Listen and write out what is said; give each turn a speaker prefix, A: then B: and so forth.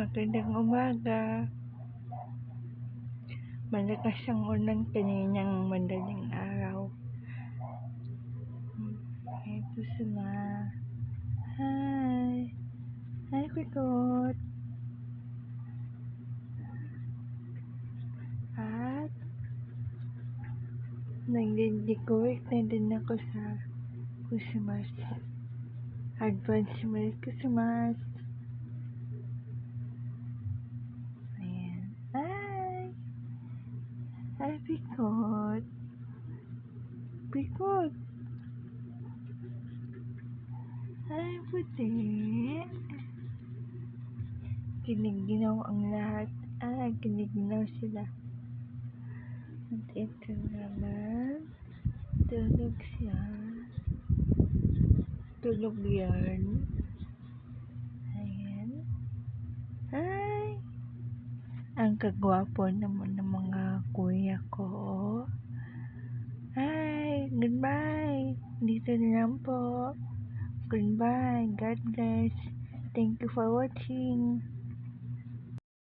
A: Magandang umaga. Malakas ang ulan kaninang madaling araw. Ito sila. Hi. Hi, Pikot. At nag-decorate na din ako sa Christmas. Advance Merry Christmas. Hi, Pikot. Pikot. Hi, puti. Kiniginaw ang lahat. Ah, kiniginaw sila. At ito naman. Tulog siya. Tulog yan. Ayan. Hi! Ang kagwapo naman ng mga kuya ko. Hi! Goodbye! Na lang po. Goodbye. God bless. Thank you for watching.